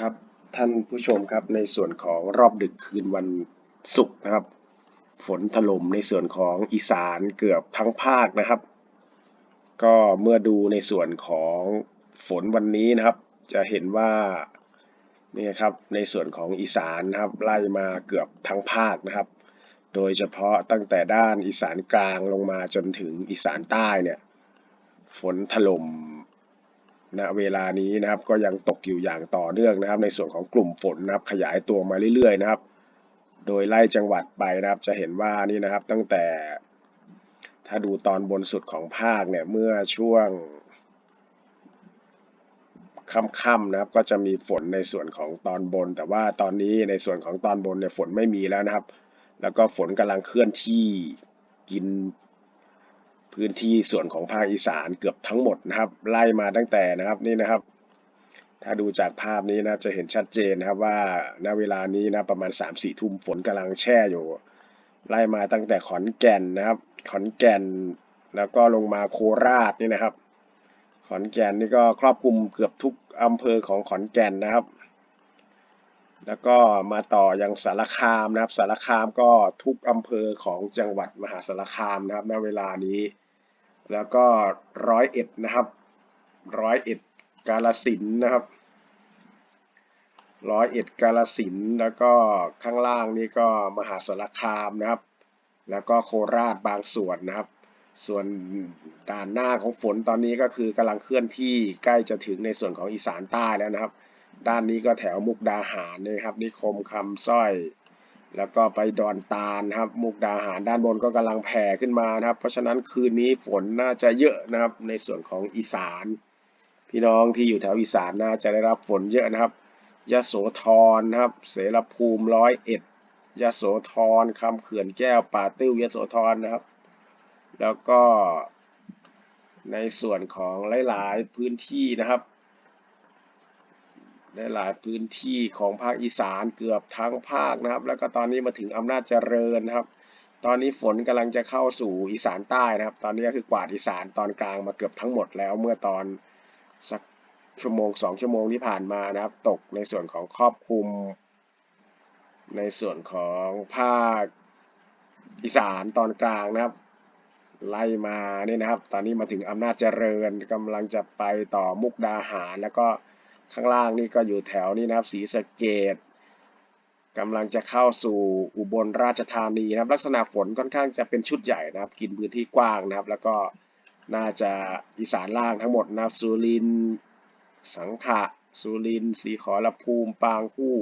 ครับท่านผู้ชมครับในส่วนของรอบดึกคืนวันศุกร์นะครับ ฝนถล่มในส่วนของอีสานเกือบทั้งภาคนะครับ ก็เมื่อดูในส่วนของฝนวันนี้นะครับ จะเห็นว่านี่ครับในส่วนของอีสานนะครับไล่มาเกือบทั้งภาคนะครับ โดยเฉพาะตั้งแต่ด้านอีสานกลางลงมาจนถึงอีสานใต้เนี่ยฝนถล่ม ณเวลานี้นะครับก็ยังตกอยู่อย่างต่อเนื่องนะครับ ในส่วนของกลุ่มฝนนะครับ ขยายตัวมาเรื่อยๆนะครับ โดยไล่จังหวัดไปนะครับ จะเห็นว่านี่นะครับตั้งแต่ ถ้าดูตอนบนสุดของภาคเนี่ยเมื่อช่วงค่ำๆนะครับ ก็จะมีฝนในส่วนของตอนบน แต่ว่าตอนนี้ในส่วนของตอนบนเนี่ยฝนไม่มีแล้วนะครับ แล้วก็ฝนกำลังเคลื่อนที่กิน พื้นที่ส่วนของภาคอีสานเกือบทั้งหมดนะครับ ไล่มาตั้งแต่นะครับนี่นะครับ ถ้าดูจากภาพนี้นะครับจะเห็นชัดเจนนะครับว่าณเวลานี้นะประมาณ3ามสี่ทุ่มฝนกำลังแช่อยู่ ไล่มาตั้งแต่ขอนแก่นนะครับ ขอนแก่นแล้วก็ลงมาโคราชนี่นะครับ ขอนแก่นนี่ก็ครอบคลุมเกือบทุกอำเภอของขอนแก่นนะครับ แล้วก็มาต่อยังสารคามนะครับ สารคามก็ทุกอำเภอของจังหวัดมหาสารคามนะครับ ณ เวลานี้ แล้วก็ร้อยเอ็ดนะครับร้อยเอ็ดกาลสินนะครับร้อยเอ็ดกาลสินแล้วก็ข้างล่างนี่ก็มหาสารคามนะครับ แล้วก็โคราชบางส่วนนะครับ ส่วนด่านหน้าของฝนตอนนี้ก็คือกำลังเคลื่อนที่ใกล้จะถึงในส่วนของอีสานใต้แล้วนะครับ ด้านนี้ก็แถวมุกดาหารนะครับนิคมคำสร้อย แล้วก็ไปดอนตาลนะครับ มุกดาหารด้านบนก็กำลังแผ่ขึ้นมานะครับ เพราะฉะนั้นคืนนี้ฝนน่าจะเยอะนะครับ ในส่วนของอีสาน พี่น้องที่อยู่แถวอีสานน่าจะได้รับฝนเยอะนะครับยโสธรนะครับ เสรภูมิร้อยเอ็ดยโสธรคำเขื่อนแก้วป่าติ้วยโสธรนะครับ แล้วก็ในส่วนของหลาย ๆ พื้นที่นะครับ ในหลายพื้นที่ของภาคอีสานเกือบทั้งภาคนะครับ แล้วก็ตอนนี้มาถึงอำนาจเจริญนะครับ ตอนนี้ฝนกำลังจะเข้าสู่อีสานใต้นะครับ ตอนนี้ก็คือกวาดอีสานตอนกลางมาเกือบทั้งหมดแล้วเมื่อตอนสักชั่วโมงสองชั่วโมงที่ผ่านมานะครับ ตกในส่วนของครอบคลุม ในส่วนของภาคอีสานตอนกลางนะครับไล่มานี่นะครับ ตอนนี้มาถึงอำนาจเจริญกำลังจะไปต่อมุกดาหารแล้วก็ ข้างล่างนี่ก็อยู่แถวนี้นะครับศรีสะเกดกำลังจะเข้าสู่อุบลราชธานีนะครับ ลักษณะฝนค่อนข้างจะเป็นชุดใหญ่นะครับ กินพื้นที่กว้างนะครับ แล้วก็น่าจะอีสานล่างทั้งหมดนะครับสุรินสังขะสุรินทร์สีขอรภูมิปางคู่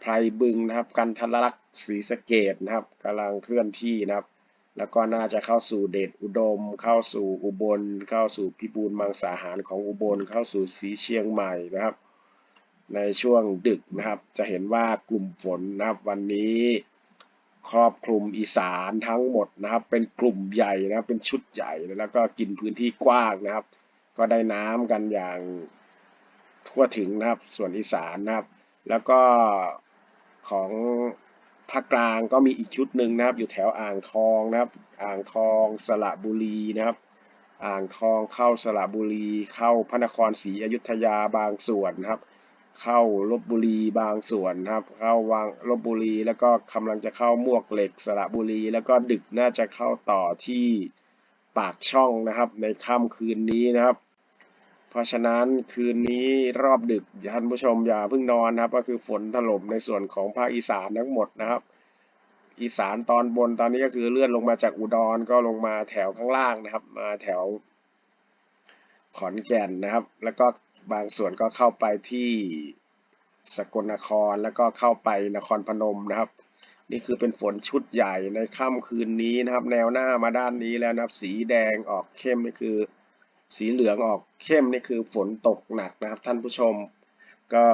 ไพรบึงนะครับ กันทลักษ์ศรีสะเกดนะครับกำลังเคลื่อนที่นะครับ แล้วก็น่าจะเข้าสู่เดชอุดม เข้าสู่อุบล เข้าสู่พิบูลมังสาหารของอุบล เข้าสู่สีเชียงใหม่นะครับ ในช่วงดึกนะครับ จะเห็นว่ากลุ่มฝนนะครับวันนี้ครอบคลุมอีสานทั้งหมดนะครับ เป็นกลุ่มใหญ่นะครับเป็นชุดใหญ่แล้วก็กินพื้นที่กว้างนะครับ ก็ได้น้ำกันอย่างทั่วถึงนะครับ ส่วนอีสานนะครับ แล้วก็ของ ภาคกลางก็มีอีกชุดหนึ่งนะครับ อยู่แถวอ่างทองนะครับ อ่างทองสระบุรีนะครับ อ่างทองเข้าสระบุรี เข้าพระนครศรีอยุธยาบางส่วนนะครับ เข้าลบบุรีบางส่วนนะครับ เข้าวังลบบุรี แล้วก็กำลังจะเข้ามวกเหล็กสระบุรี แล้วก็ดึกน่าจะเข้าต่อที่ปากช่องนะครับ ในค่ำคืนนี้นะครับ ราะฉะนั้นคืนนี้รอบดึกท่านผู้ชมอย่าเพิ่งนอนนะครับ ก็คือฝนถล่มในส่วนของภาคอีสานทั้งหมดนะครับ อีสานตอนบนตอนนี้ก็คือเลื่อนลงมาจากอุดรก็ลงมาแถวข้างล่างนะครับ มาแถวขอนแก่นนะครับ แล้วก็บางส่วนก็เข้าไปที่สกลนครแล้วก็เข้าไปนครพนมนะครับ นี่คือเป็นฝนชุดใหญ่ในค่ำคืนนี้นะครับ แนวหน้ามาด้านนี้แล้วนะครับ สีแดงออกเข้มนี่คือ สีเหลืองออกเข้มนี่คือฝนตกหนักนะครับ ท่านผู้ชมก็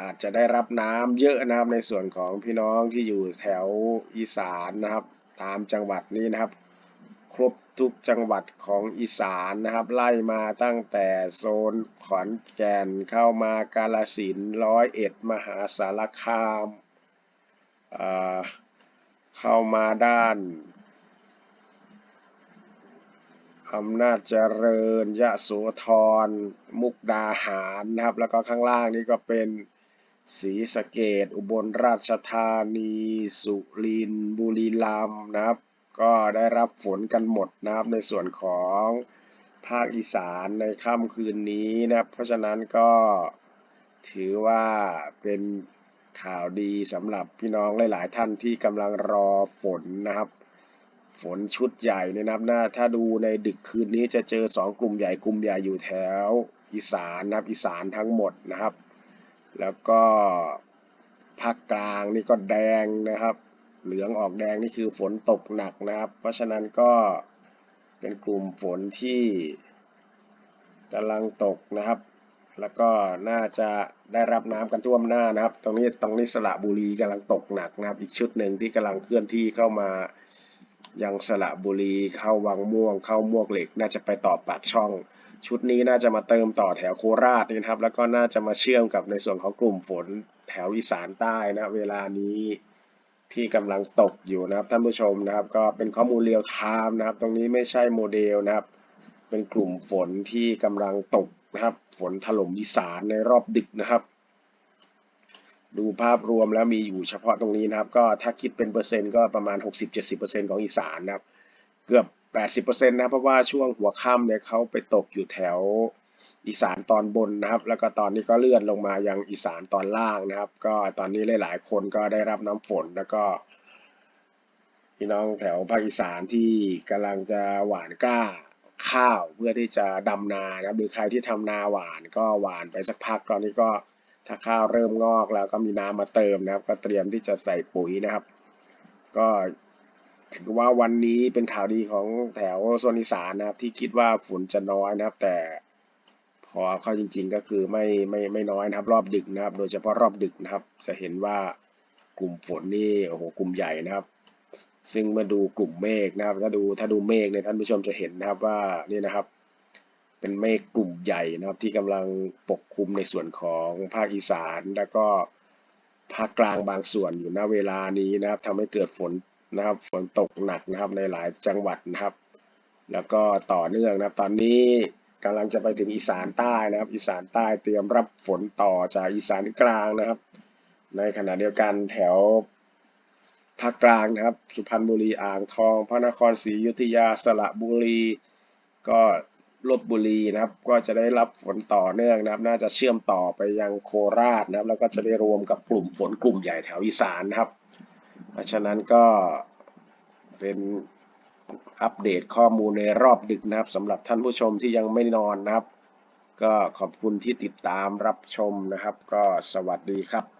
อาจจะได้รับน้ำเยอะนะครับในส่วนของพี่น้องที่อยู่แถวอีสานนะครับ ตามจังหวัดนี้นะครับ ครบทุกจังหวัดของอีสานนะครับ ไล่มาตั้งแต่โซนขอนแก่นเข้ามากาลสินร้อยเอ็ดมหาสารคามเข้ามาด้าน อำนาจเจริญยะโสธร มุกดาหารนะครับ แล้วก็ข้างล่างนี้ก็เป็นศรีสะเกดอุบลราชธานี สุรินทร์บุรีรัมย์นะครับ ก็ได้รับฝนกันหมดนะครับในส่วนของภาคอีสานในค่ำคืนนี้นะครับ เพราะฉะนั้นก็ถือว่าเป็นข่าวดีสำหรับพี่น้องหลาย ๆ ท่านที่กำลังรอฝนนะครับ ฝนชุดใหญ่เนี่ยนะครับน่าถ้าดูในดึกคืนนี้จะเจอสองกลุ่มใหญ่กลุ่มใหญ่อยู่แถวอีสานนะครับอีสานทั้งหมดนะครับ แล้วก็ภาคกลางนี่ก็แดงนะครับ เหลืองออกแดงนี่คือฝนตกหนักนะครับ เพราะฉะนั้นก็เป็นกลุ่มฝนที่กำลังตกนะครับ แล้วก็น่าจะได้รับน้ำกันท่วมหน้านะครับ ตรงนี้ตรงนี้สระบุรีกำลังตกหนักนะครับ อีกชุดหนึ่งที่กำลังเคลื่อนที่เข้ามา ยังสระบุรีเข้าวังม่วง เข้ามวกเหล็ก น่าจะไปต่อปากช่อง ชุดนี้น่าจะมาเติมต่อแถวโคราชนี่นะครับ แล้วก็น่าจะมาเชื่อมกับในส่วนของกลุ่มฝนแถวอีสานใต้นะเวลานี้ที่กำลังตกอยู่นะครับท่านผู้ชมนะครับ ก็เป็นข้อมูลเรียลไทม์นะครับ ตรงนี้ไม่ใช่โมเดลนะครับ เป็นกลุ่มฝนที่กำลังตกนะครับ ฝนถล่มอีสานในรอบดึกนะครับ ดูภาพรวมแล้วมีอยู่เฉพาะตรงนี้นะครับ ก็ถ้าคิดเป็นเปอร์เซ็นต์ก็ประมาณ 60-70%ของอีสานนะครับ เกือบ 80%นะครับเพราะว่าช่วงหัวค่ำเนี่ยเขาไปตกอยู่แถวอีสานตอนบนนะครับ แล้วก็ตอนนี้ก็เลื่อนลงมายังอีสานตอนล่างนะครับ ก็ตอนนี้หลาย ๆ คนก็ได้รับน้ำฝนแล้วก็พี่น้องแถวภาคอีสานที่กำลังจะหว่านกล้าข้าวเพื่อที่จะดำนานะครับหรือใครที่ทำนาหวานก็หวานไปสักพักตอนนี้ก็ ถ้าข้าวเริ่มงอกแล้วก็มีน้ำมาเติมนะครับ ก็เตรียมที่จะใส่ปุ๋ยนะครับ ก็ถือว่าวันนี้เป็นข่าวดีของแถวโซนอีสานนะครับ ที่คิดว่าฝนจะน้อยนะครับ แต่พอเข้าจริง ๆ ก็คือไม่ไม่ไม่น้อยนะครับ รอบดึกนะครับ โดยเฉพาะรอบดึกนะครับ จะเห็นว่ากลุ่มฝนนี่โอ้โหกลุ่มใหญ่นะครับ ซึ่งมาดูกลุ่มเมฆนะครับ ถ้าดูถ้าดูเมฆเนี่ยท่านผู้ชมจะเห็นนะครับว่านี่นะครับ เป็นเมฆกลุ่มใหญ่นะครับที่กำลังปกคลุมในส่วนของภาคอีสาน แล้วก็ภาคกลางบางส่วนอยู่ณเวลานี้นะครับทำให้เกิดฝนนะครับฝนตกหนักนะครับในหลายจังหวัดนะครับ แล้วก็ต่อเนื่องนะครับ ตอนนี้กำลังจะไปถึงอีสานใต้นะครับ อีสานใต้เตรียมรับฝนต่อจากอีสานกลางนะครับ ในขณะเดียวกันแถวภาคกลางนะครับ สุพรรณบุรีอ่างทอง พระนครศรีอยุธยาสระบุรี ก็ ลบบุรีนะครับ ก็จะได้รับฝนต่อเนื่องนะครับ น่าจะเชื่อมต่อไปยังโคราชนะครับ แล้วก็จะได้รวมกับกลุ่มฝนกลุ่มใหญ่แถวอีสานนะครับ เพราะฉะนั้นก็เป็นอัปเดตข้อมูลในรอบดึกนะครับสำหรับท่านผู้ชมที่ยังไม่นอนนะครับ ก็ขอบคุณที่ติดตามรับชมนะครับ ก็สวัสดีครับ